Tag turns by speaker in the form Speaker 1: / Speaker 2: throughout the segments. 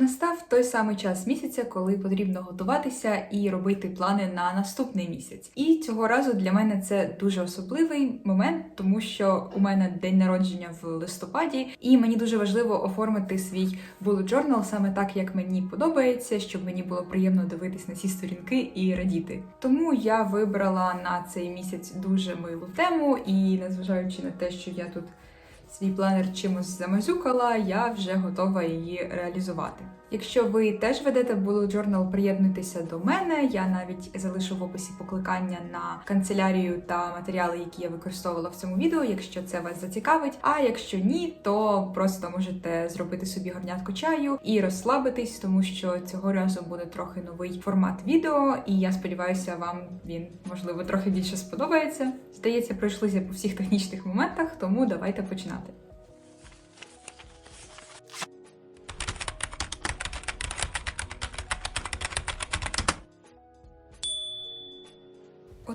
Speaker 1: Настав той самий час місяця, коли потрібно готуватися і робити плани на наступний місяць. І цього разу для мене це дуже особливий момент, тому що у мене день народження в листопаді, і мені дуже важливо оформити свій bullet journal саме так, як мені подобається, щоб мені було приємно дивитись на ці сторінки і радіти. Тому я вибрала на цей місяць дуже милу тему, і незважаючи на те, що я тут свій планер чимось замазюкала, я вже готова її реалізувати. Якщо ви теж ведете bullet journal, приєднуйтеся до мене. Я навіть залишу в описі покликання на канцелярію та матеріали, які я використовувала в цьому відео, якщо це вас зацікавить. А якщо ні, то просто можете зробити собі горнятку чаю і розслабитись, тому що цього разу буде трохи новий формат відео, і я сподіваюся, вам він можливо трохи більше сподобається. Здається, пройшлися по всіх технічних моментах, тому давайте починати.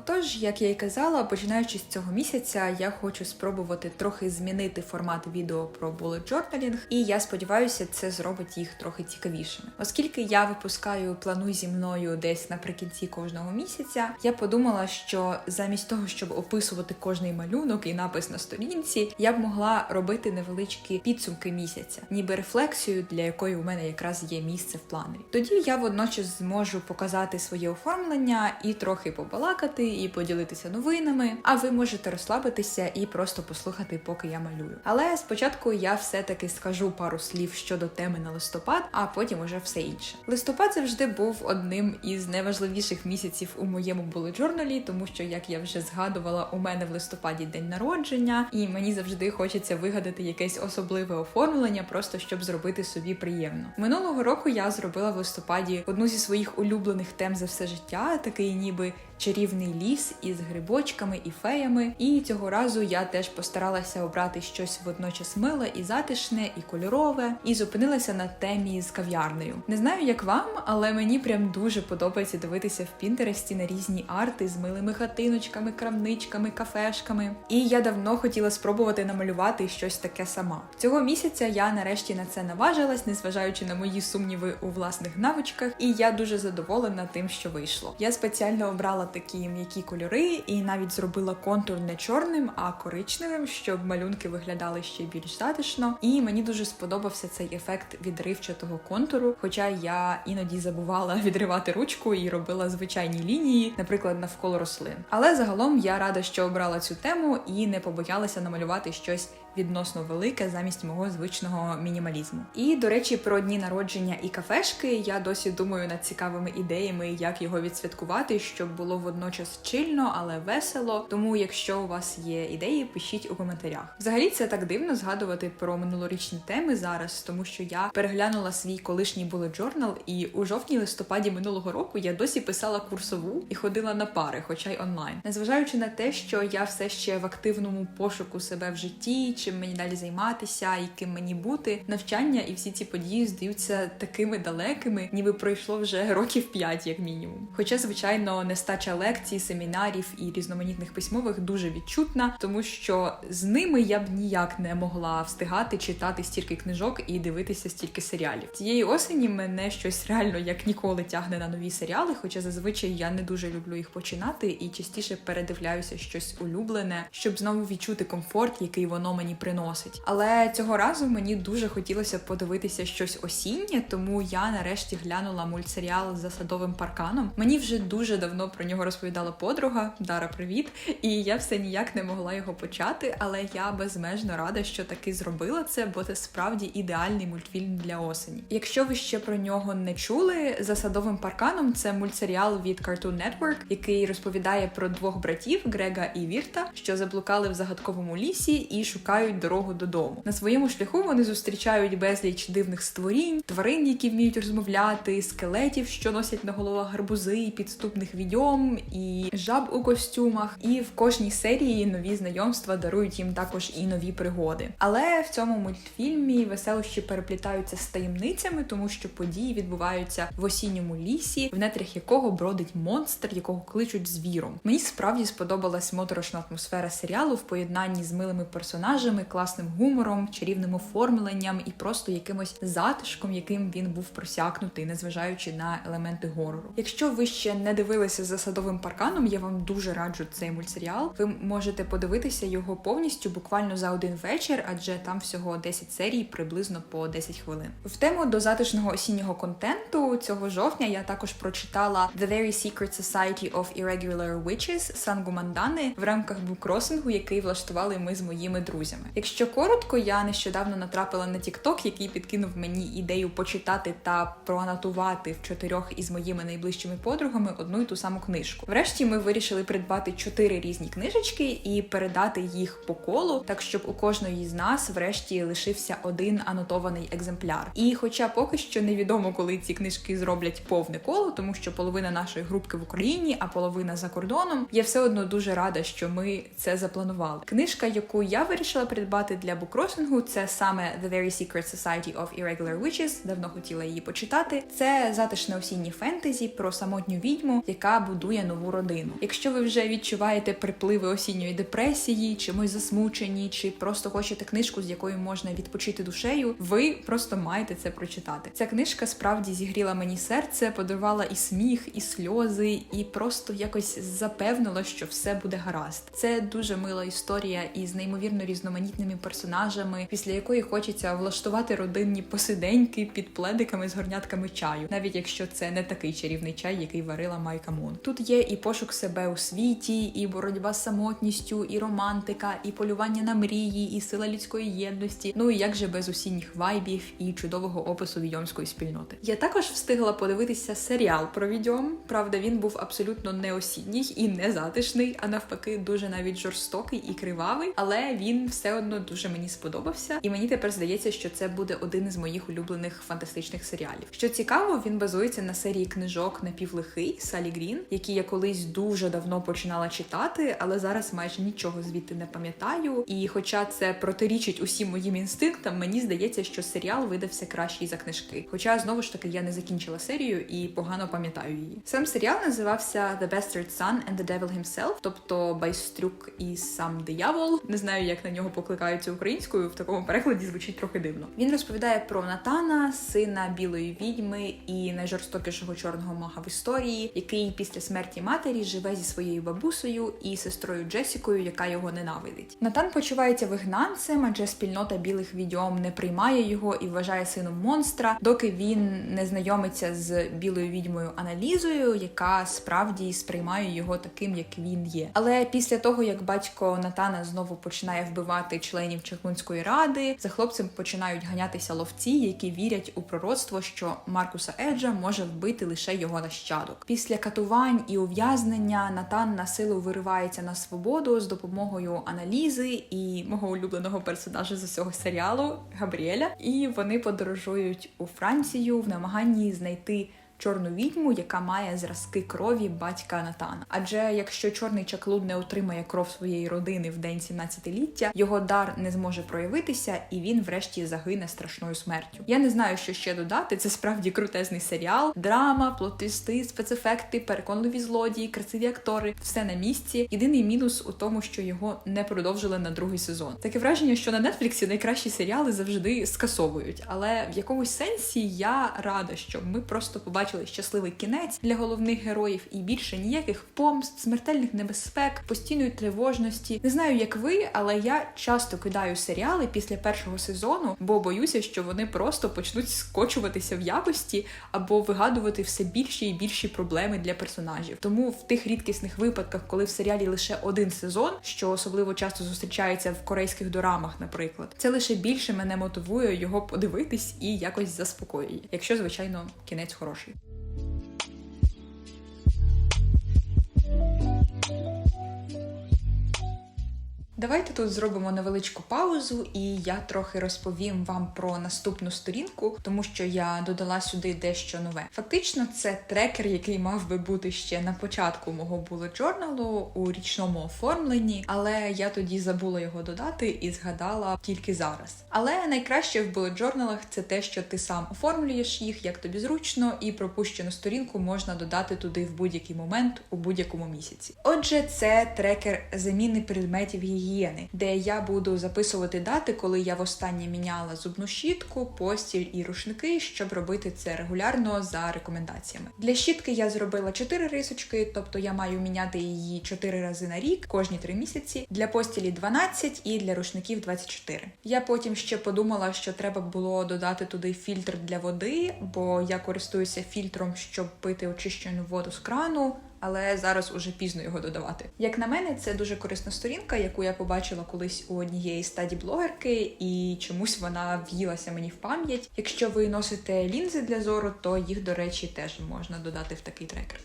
Speaker 1: Отож, як я й казала, починаючи з цього місяця, я хочу спробувати трохи змінити формат відео про bullet journaling, і я сподіваюся, це зробить їх трохи цікавішими. Оскільки я випускаю плануй зі мною десь наприкінці кожного місяця, я подумала, що замість того, щоб описувати кожний малюнок і напис на сторінці, я б могла робити невеличкі підсумки місяця, ніби рефлексію, для якої у мене якраз є місце в планері. Тоді я водночас зможу показати своє оформлення і трохи побалакати і поділитися новинами. А ви можете розслабитися і просто послухати, поки я малюю. Але спочатку я все-таки скажу пару слів щодо теми на листопад, а потім уже все інше. Листопад завжди був одним із найважливіших місяців у моєму journal, тому що, як я вже згадувала, у мене в листопаді день народження, і мені завжди хочеться вигадати якесь особливе оформлення, просто щоб зробити собі приємно. Минулого року я зробила в листопаді одну зі своїх улюблених тем за все життя, такий ніби чарівний ліс із грибочками і феями. І цього разу я теж постаралася обрати щось водночас миле і затишне, і кольорове, і зупинилася на темі з кав'ярнею. Не знаю, як вам, але мені прям дуже подобається дивитися в Пінтересті на різні арти з милими хатиночками, крамничками, кафешками. І я давно хотіла спробувати намалювати щось таке сама. Цього місяця я нарешті на це наважилась, незважаючи на мої сумніви у власних навичках, і я дуже задоволена тим, що вийшло. Я спеціально обрала такі м'які кольори і навіть зробила контур не чорним, а коричневим, щоб малюнки виглядали ще більш затишно. І мені дуже сподобався цей ефект відривчатого контуру. Хоча я іноді забувала відривати ручку і робила звичайні лінії, наприклад, навколо рослин. Але загалом я рада, що обрала цю тему і не побоялася намалювати щось відносно велике замість мого звичного мінімалізму. І до речі, про дні народження і кафешки я досі думаю над цікавими ідеями, як його відсвяткувати, щоб було водночас чильно, але весело. Тому, якщо у вас є ідеї, пишіть у коментарях. Взагалі це так дивно згадувати про минулорічні теми зараз, тому що я переглянула свій колишній bullet journal, і у жовтні листопаді минулого року я досі писала курсову і ходила на пари, хоча й онлайн, незважаючи на те, що я все ще в активному пошуку себе в житті чим мені далі займатися і ким мені бути. Навчання і всі ці події здаються такими далекими, ніби пройшло вже років п'ять, як мінімум. Хоча, звичайно, нестача лекцій, семінарів і різноманітних письмових дуже відчутна, тому що з ними я б ніяк не могла встигати читати стільки книжок і дивитися стільки серіалів. Цієї осені мене щось реально як ніколи тягне на нові серіали, хоча зазвичай я не дуже люблю їх починати і частіше передивляюся щось улюблене, щоб знову відчути комфорт, який воно мені приносить. Але цього разу мені дуже хотілося подивитися щось осіннє, тому я нарешті глянула мультсеріал за садовим парканом. Мені вже дуже давно про нього розповідала подруга Дара. Привіт! І я все ніяк не могла його почати, але я безмежно рада, що таки зробила це, бо це справді ідеальний мультфільм для осені. Якщо ви ще про нього не чули, за садовим парканом це мультсеріал від Cartoon Network, який розповідає про двох братів Грега і Вірта, що заблукали в загадковому лісі і шукають дорогу додому. На своєму шляху вони зустрічають безліч дивних створінь, тварин, які вміють розмовляти, скелетів, що носять на головах гарбузи, підступних відьом і жаб у костюмах. І в кожній серії нові знайомства дарують їм також і нові пригоди. Але в цьому мультфільмі веселощі переплітаються з таємницями, тому що події відбуваються в осінньому лісі, в нетрях якого бродить монстр, якого кличуть звіром. Мені справді сподобалась моторошна атмосфера серіалу в поєднанні з милими персонажами персонажами, класним гумором, чарівним оформленням і просто якимось затишком, яким він був просякнутий, незважаючи на елементи горору. Якщо ви ще не дивилися за садовим парканом, я вам дуже раджу цей мультсеріал. Ви можете подивитися його повністю буквально за один вечір, адже там всього 10 серій, приблизно по 10 хвилин. В тему до затишного осіннього контенту цього жовтня я також прочитала The Very Secret Society of Irregular Witches Сангу Мандани в рамках букросингу, який влаштували ми з моїми друзями. Якщо коротко, я нещодавно натрапила на TikTok, який підкинув мені ідею почитати та проанотувати в чотирьох із моїми найближчими подругами одну і ту саму книжку. Врешті ми вирішили придбати чотири різні книжечки і передати їх по колу, так щоб у кожної з нас, врешті, лишився один анотований екземпляр. І, хоча поки що невідомо, коли ці книжки зроблять повне коло, тому що половина нашої групки в Україні, а половина за кордоном, я все одно дуже рада, що ми це запланували. Книжка, яку я вирішила придбати для букросингу, це саме The Very Secret Society of Irregular Witches. Давно хотіла її почитати. Це затишне осіннє фентезі про самотню відьму, яка будує нову родину. Якщо ви вже відчуваєте припливи осінньої депресії, чимось засмучені, чи просто хочете книжку, з якою можна відпочити душею, ви просто маєте це прочитати. Ця книжка справді зігріла мені серце, подарувала і сміх, і сльози, і просто якось запевнила, що все буде гаразд. Це дуже мила історія із неймовірно різноманітними персонажами, після якої хочеться влаштувати родинні посиденьки під пледиками з горнятками чаю, навіть якщо це не такий чарівний чай, який варила Майка Мун. Тут є і пошук себе у світі, і боротьба з самотністю, і романтика, і полювання на мрії, і сила людської єдності. Ну і як же без усінніх вайбів і чудового опису відьомської спільноти. Я також встигла подивитися серіал про відьом. Правда, він був абсолютно не осінній і не затишний, а навпаки, дуже навіть жорстокий і кривавий. Але він все одно дуже мені сподобався, і мені тепер здається, що це буде один із моїх улюблених фантастичних серіалів. Що цікаво, він базується на серії книжок Напівлихий Салі Грін, які я колись дуже давно починала читати, але зараз майже нічого звідти не пам'ятаю. І хоча це протирічить усім моїм інстинктам, мені здається, що серіал видався кращий за книжки. Хоча знову ж таки я не закінчила серію і погано пам'ятаю її. Сам серіал називався The Bastard Son and the Devil Himself, тобто Байстрюк і сам диявол. Не знаю, як на нього покликаються українською. В такому перекладі звучить трохи дивно. Він розповідає про Натана, сина білої відьми і найжорстокішого чорного мага в історії, який після смерті матері живе зі своєю бабусею і сестрою Джесікою, яка його ненавидить. Натан почувається вигнанцем, адже спільнота білих відьом не приймає його і вважає сином монстра, доки він не знайомиться з білою відьмою Аналізою, яка справді сприймає його таким, як він є. Але після того, як батько Натана знову починає вбивати членів Чаклунської ради, за хлопцем починають ганятися ловці, які вірять у пророцтво, що Маркуса Еджа може вбити лише його нащадок. Після катувань і ув'язнення Натан на силу виривається на свободу з допомогою аналізи і мого улюбленого персонажа з усього серіалу Габріеля. І вони подорожують у Францію в намаганні знайти. Чорну відьму, яка має зразки крові батька Натана. Адже якщо чорний чаклун не отримає кров своєї родини в день 17-ліття, його дар не зможе проявитися, і він врешті загине страшною смертю. Я не знаю, що ще додати. Це справді крутезний серіал, драма, плотисти, спецефекти, переконливі злодії, красиві актори все на місці. Єдиний мінус у тому, що його не продовжили на другий сезон. Таке враження, що на Нетфліксі найкращі серіали завжди скасовують, але в якомусь сенсі я рада, що ми просто побачили щасливий кінець для головних героїв і більше ніяких помст, смертельних небезпек, постійної тривожності. Не знаю, як ви, але я часто кидаю серіали після першого сезону, бо боюся, що вони просто почнуть скочуватися в якості або вигадувати все більші і більші проблеми для персонажів. Тому в тих рідкісних випадках, коли в серіалі лише один сезон, що особливо часто зустрічається в корейських дорамах, наприклад, це лише більше мене мотивує його подивитись і якось заспокоює, якщо звичайно кінець хороший. Давайте тут зробимо невеличку паузу, і я трохи розповім вам про наступну сторінку, тому що я додала сюди дещо нове. Фактично, це трекер, який мав би бути ще на початку мого bullet journal у річному оформленні, але я тоді забула його додати і згадала тільки зараз. Але найкраще в bullet journal це те, що ти сам оформлюєш їх, як тобі зручно, і пропущену сторінку можна додати туди в будь-який момент у будь-якому місяці. Отже, це трекер заміни предметів гігієни гігієни, де я буду записувати дати, коли я востаннє міняла зубну щітку, постіль і рушники, щоб робити це регулярно за рекомендаціями. Для щітки я зробила 4 рисочки, тобто я маю міняти її 4 рази на рік, кожні 3 місяці. Для постілі 12 і для рушників 24. Я потім ще подумала, що треба було додати туди фільтр для води, бо я користуюся фільтром, щоб пити очищену воду з крану. Але зараз уже пізно його додавати. Як на мене, це дуже корисна сторінка, яку я побачила колись у однієї стаді блогерки, і чомусь вона в'їлася мені в пам'ять. Якщо ви носите лінзи для зору, то їх, до речі, теж можна додати в такий трекер.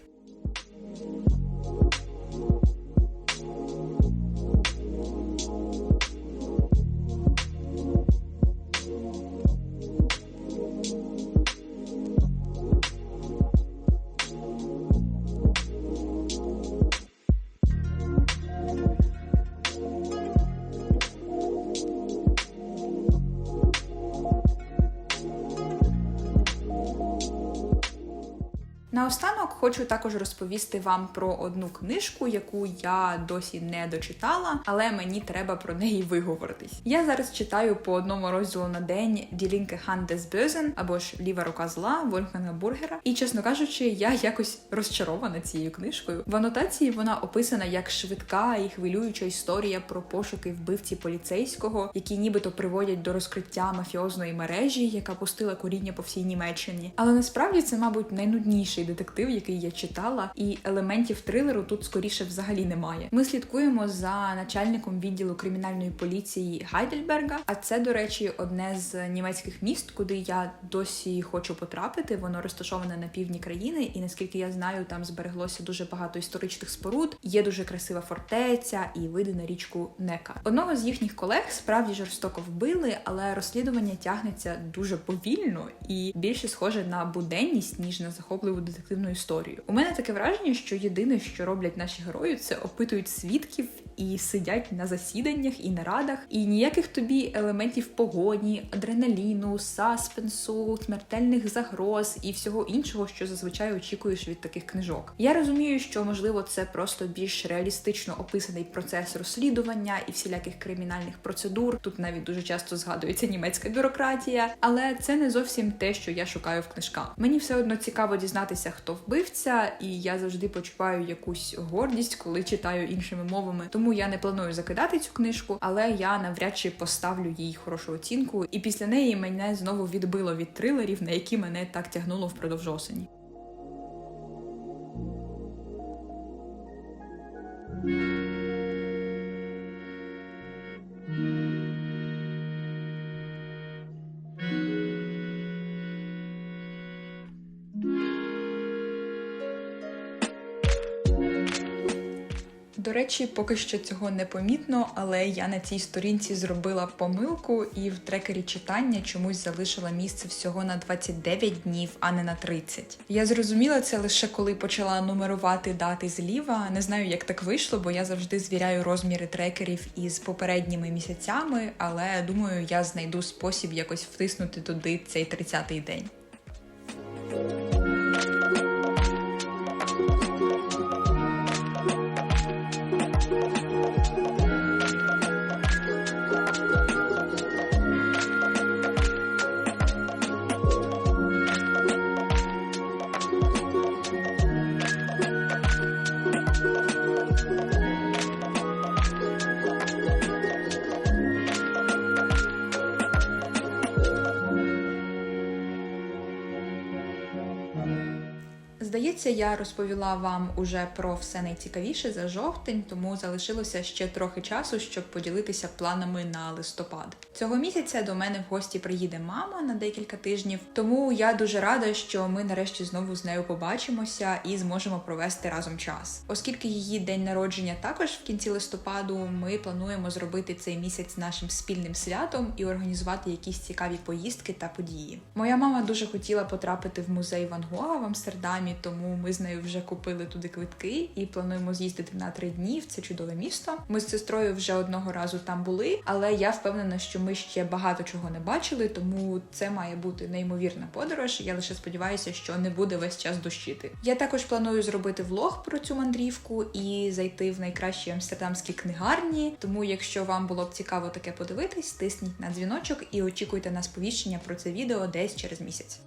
Speaker 1: Наостанок хочу також розповісти вам про одну книжку, яку я досі не дочитала, але мені треба про неї виговоритись. Я зараз читаю по одному розділу на день Hand des Bösen, або ж Ліва рука зла Вольфганга Бургера. І чесно кажучи, я якось розчарована цією книжкою. В анотації вона описана як швидка і хвилююча історія про пошуки вбивці поліцейського, які нібито приводять до розкриття мафіозної мережі, яка пустила коріння по всій Німеччині. Але насправді це, мабуть, найнудніший детектив, який я читала, і елементів трилеру тут скоріше взагалі немає. Ми слідкуємо за начальником відділу кримінальної поліції Гайдельберга. А це, до речі, одне з німецьких міст, куди я досі хочу потрапити. Воно розташоване на півдні країни, і наскільки я знаю, там збереглося дуже багато історичних споруд. Є дуже красива фортеця і види на річку Нека. Одного з їхніх колег справді жорстоко вбили, але розслідування тягнеться дуже повільно і більше схоже на буденність ніж на захопливу детективну історію. У мене таке враження, що єдине, що роблять наші герої, це опитують свідків і сидять на засіданнях і нарадах, і ніяких тобі елементів погоні, адреналіну, саспенсу, смертельних загроз і всього іншого, що зазвичай очікуєш від таких книжок. Я розумію, що можливо це просто більш реалістично описаний процес розслідування і всіляких кримінальних процедур. Тут навіть дуже часто згадується німецька бюрократія, але це не зовсім те, що я шукаю в книжках. Мені все одно цікаво дізнатися, хто вбивця, і я завжди почуваю якусь гордість, коли читаю іншими мовами. Тому я не планую закидати цю книжку, але я навряд чи поставлю їй хорошу оцінку. І після неї мене знову відбило від трилерів, на які мене так тягнуло впродовж осені. До речі, поки що цього не помітно, але я на цій сторінці зробила помилку і в трекері читання чомусь залишила місце всього на 29 днів, а не на 30. Я зрозуміла це лише коли почала нумерувати дати зліва. Не знаю, як так вийшло, бо я завжди звіряю розміри трекерів із попередніми місяцями, але думаю, я знайду спосіб якось втиснути туди цей 30-й день. Здається, я розповіла вам уже про все найцікавіше за жовтень, тому залишилося ще трохи часу, щоб поділитися планами на листопад. Цього місяця до мене в гості приїде мама на декілька тижнів, тому я дуже рада, що ми нарешті знову з нею побачимося і зможемо провести разом час. Оскільки її день народження також в кінці листопаду, ми плануємо зробити цей місяць нашим спільним святом і організувати якісь цікаві поїздки та події. Моя мама дуже хотіла потрапити в музей Ван Гога в Амстердамі, тому ми з нею вже купили туди квитки і плануємо з'їздити на три дні в це чудове місто. Ми з сестрою вже одного разу там були, але я впевнена, що ми ще багато чого не бачили, тому це має бути неймовірна подорож. Я лише сподіваюся, що не буде весь час дощити. Я також планую зробити влог про цю мандрівку і зайти в найкращі амстердамські книгарні. Тому, якщо вам було б цікаво таке подивитись, тисніть на дзвіночок і очікуйте на сповіщення про це відео десь через місяць.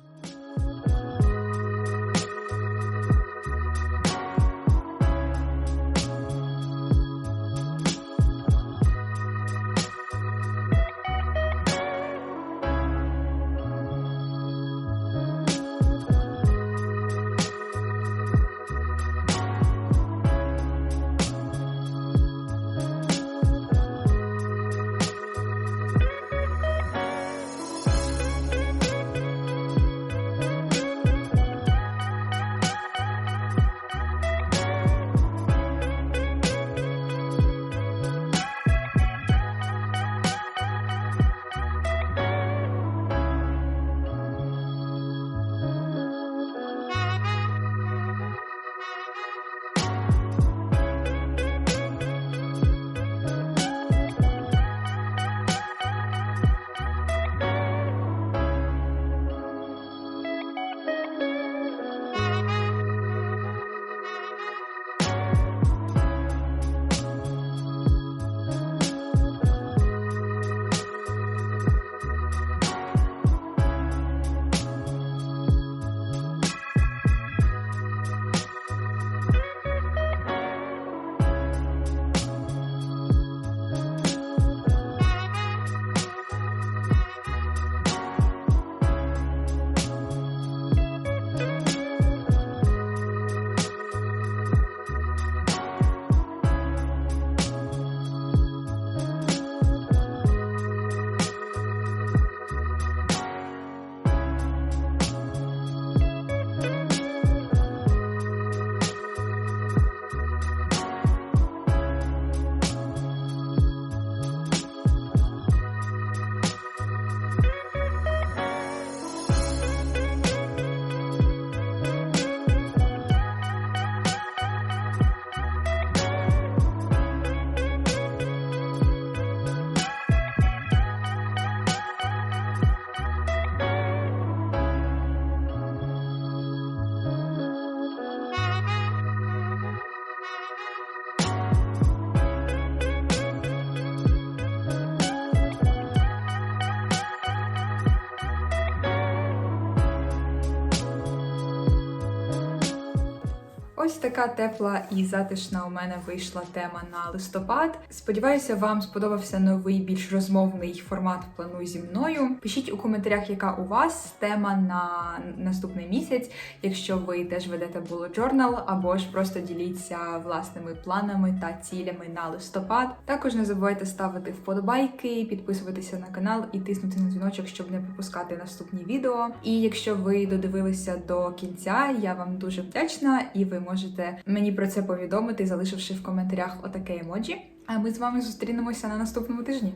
Speaker 1: Така тепла і затишна у мене вийшла тема на листопад. Сподіваюся, вам сподобався новий більш розмовний формат плану зі мною. Пишіть у коментарях, яка у вас тема на наступний місяць, якщо ви теж ведете bullet journal, або ж просто діліться власними планами та цілями на листопад. Також не забувайте ставити вподобайки, підписуватися на канал і тиснути на дзвіночок, щоб не пропускати наступні відео. І якщо ви додивилися до кінця, я вам дуже вдячна, і ви мені про це повідомити, залишивши в коментарях отаке емоджі. А ми з вами зустрінемося на наступному тижні.